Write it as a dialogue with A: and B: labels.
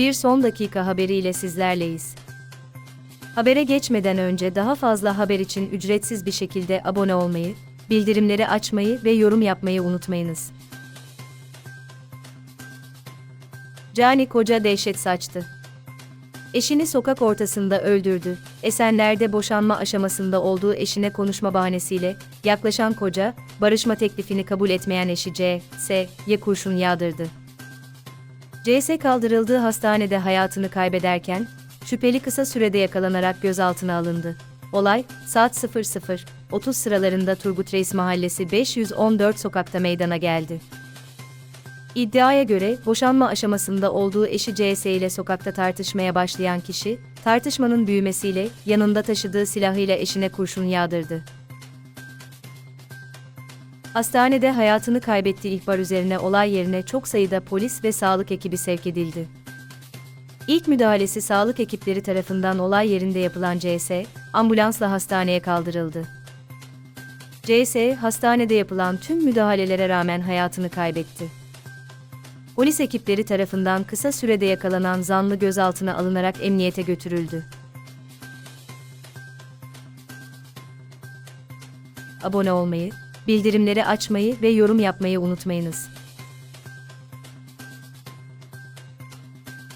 A: Bir son dakika haberiyle sizlerleyiz. Habere geçmeden önce daha fazla haber için ücretsiz bir şekilde abone olmayı, bildirimleri açmayı ve yorum yapmayı unutmayınız. Cani koca dehşet saçtı. Eşini sokak ortasında öldürdü. Esenler'de boşanma aşamasında olduğu eşine konuşma bahanesiyle yaklaşan koca, barışma teklifini kabul etmeyen eşi C.S.'ye kurşun yağdırdı. CS kaldırıldığı hastanede hayatını kaybederken, şüpheli kısa sürede yakalanarak gözaltına alındı. Olay, saat 00.30 sıralarında Turgut Reis Mahallesi 514 sokakta meydana geldi. İddiaya göre boşanma aşamasında olduğu eşi CS ile sokakta tartışmaya başlayan kişi, tartışmanın büyümesiyle yanında taşıdığı silahıyla eşine kurşun yağdırdı. Hastanede hayatını kaybettiği ihbar üzerine olay yerine çok sayıda polis ve sağlık ekibi sevk edildi. İlk müdahalesi sağlık ekipleri tarafından olay yerinde yapılan CS, ambulansla hastaneye kaldırıldı. CS, hastanede yapılan tüm müdahalelere rağmen hayatını kaybetti. Polis ekipleri tarafından kısa sürede yakalanan zanlı gözaltına alınarak emniyete götürüldü. Abone olmayı, bildirimleri açmayı ve yorum yapmayı unutmayınız.